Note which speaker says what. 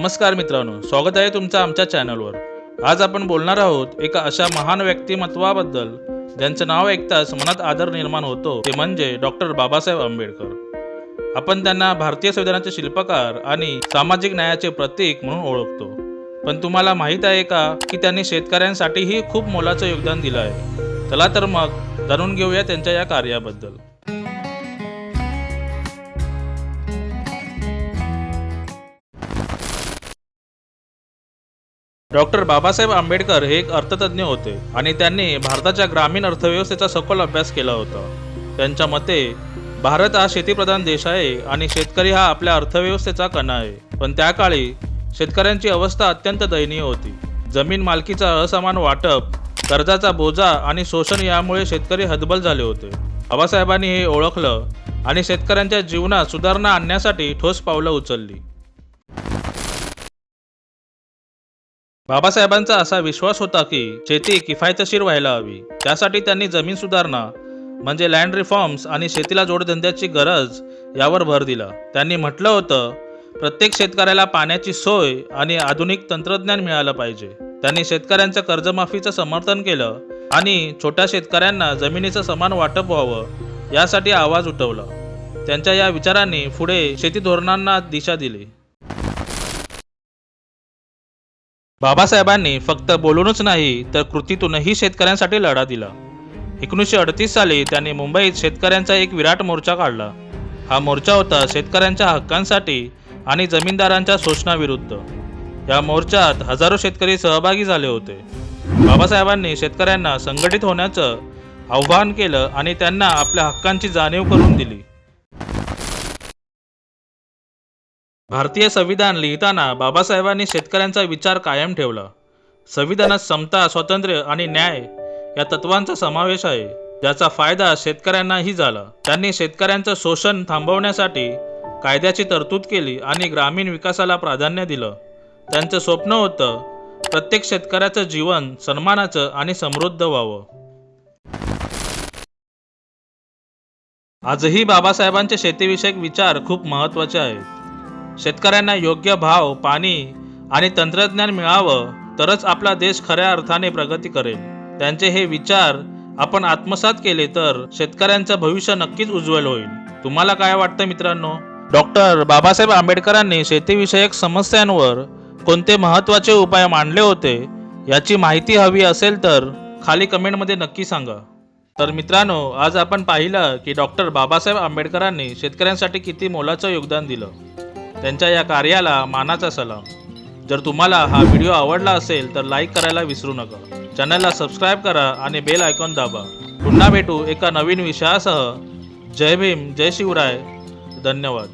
Speaker 1: नमस्कार मित्रांनो स्वागत आहे तुमचं आमच्या चॅनलवर. आज आपण बोलणार आहोत एका अशा महान व्यक्तिमत्वाबद्दल ज्यांचं नाव ऐकताच मनात आदर निर्माण होतो ते म्हणजे डॉक्टर बाबासाहेब आंबेडकर. आपण त्यांना भारतीय संविधानाचे शिल्पकार आणि सामाजिक न्यायाचे प्रतीक म्हणून ओळखतो. पण तुम्हाला माहीत आहे का की त्यांनी शेतकऱ्यांसाठीही खूप मोलाचं योगदान दिलं आहे? चला तर मग जाणून घेऊया त्यांच्या या कार्याबद्दल. डॉक्टर बाबासाहेब आंबेडकर हे एक अर्थतज्ञ होते आणि त्यांनी भारताच्या ग्रामीण अर्थव्यवस्थेचा सखोल अभ्यास केला होता. त्यांच्या मते भारत हा शेतीप्रधान देश आहे आणि शेतकरी हा आपल्या अर्थव्यवस्थेचा कणा आहे. पण त्या काळी शेतकऱ्यांची अवस्था अत्यंत दयनीय होती. जमीन मालकीचा असमान वाटप कर्जाचा बोजा आणि शोषण यामुळे शेतकरी हतबल झाले होते. बाबासाहेबांनी हे ओळखलं आणि शेतकऱ्यांच्या जीवनात सुधारणा आणण्यासाठी ठोस पावलं उचलली. बाबासाहेबांचा असा विश्वास होता की शेती किफायतशीर व्हायला हवी. त्यासाठी त्यांनी जमीन सुधारणा म्हणजे लँड रिफॉर्म्स आणि शेतीला जोडधंद्याची गरज यावर भर दिला. त्यांनी म्हटलं होतं प्रत्येक शेतकऱ्याला पाण्याची सोय आणि आधुनिक तंत्रज्ञान मिळालं पाहिजे. त्यांनी शेतकऱ्यांच्या कर्जमाफीचं समर्थन केलं आणि छोट्या शेतकऱ्यांना जमिनीचं समान वाटप व्हावं यासाठी आवाज उठवला. त्यांच्या या विचारांनी पुढे शेती धोरणांना दिशा दिली. बाबासाहेबांनी फक्त बोलूनच नाही तर कृतीतूनही शेतकऱ्यांसाठी लढा दिला. एकोणीसशे अडतीस साली त्यांनी मुंबईत शेतकऱ्यांचा एक विराट मोर्चा काढला. हा मोर्चा होता शेतकऱ्यांच्या हक्कांसाठी आणि जमीनदारांच्या शोषणाविरुद्ध. या मोर्चात हजारो शेतकरी सहभागी झाले होते. बाबासाहेबांनी शेतकऱ्यांना संघटित होण्याचं आव्हान केलं आणि त्यांना आपल्या हक्कांची जाणीव करून दिली. भारतीय संविधान लिहिताना बाबासाहेबांनी शेतकऱ्यांचा विचार कायम ठेवला. संविधानात समता स्वातंत्र्य आणि न्याय या तत्वांचा समावेश आहे. ज्याचा फायदा शेतकऱ्यांनाही झाला. त्यांनी शेतकऱ्यांचं शोषण थांबवण्यासाठी कायद्याची तरतूद केली आणि ग्रामीण विकासाला प्राधान्य दिलं. त्यांचं स्वप्न होतं प्रत्येक शेतकऱ्याचं जीवन सन्मानाचं आणि समृद्ध व्हावं. आजही बाबासाहेबांचे शेतीविषयक विचार खूप महत्त्वाचे आहेत. शेतकऱ्यांना योग्य भाव पाणी आणि तंत्रज्ञान मिळावं तरच आपला देश खऱ्या अर्थाने प्रगती करेल. त्यांचे हे विचार आपण आत्मसात केले तर शेतकऱ्यांचं भविष्य नक्कीच उज्ज्वल होईल. तुम्हाला काय वाटतं मित्रांनो? डॉक्टर बाबासाहेब आंबेडकरांनी शेतीविषयक समस्यांवर कोणते महत्त्वाचे उपाय मांडले होते याची माहिती हवी असेल तर खाली कमेंटमध्ये नक्की सांगा. तर मित्रांनो आज आपण पाहिलं की डॉक्टर बाबासाहेब आंबेडकरांनी शेतकऱ्यांसाठी किती मोलाचं योगदान दिलं. त्यांच्या या कार्याला मानाचा सलाम. जर तुम्हाला हा व्हिडिओ आवडला असेल तर लाईक करायला विसरू नका. चॅनलला सबस्क्राईब करा आणि बेल आयकॉन दाबा. पुन्हा भेटू एका नवीन विषयासह. जय भीम जय शिवराय. धन्यवाद.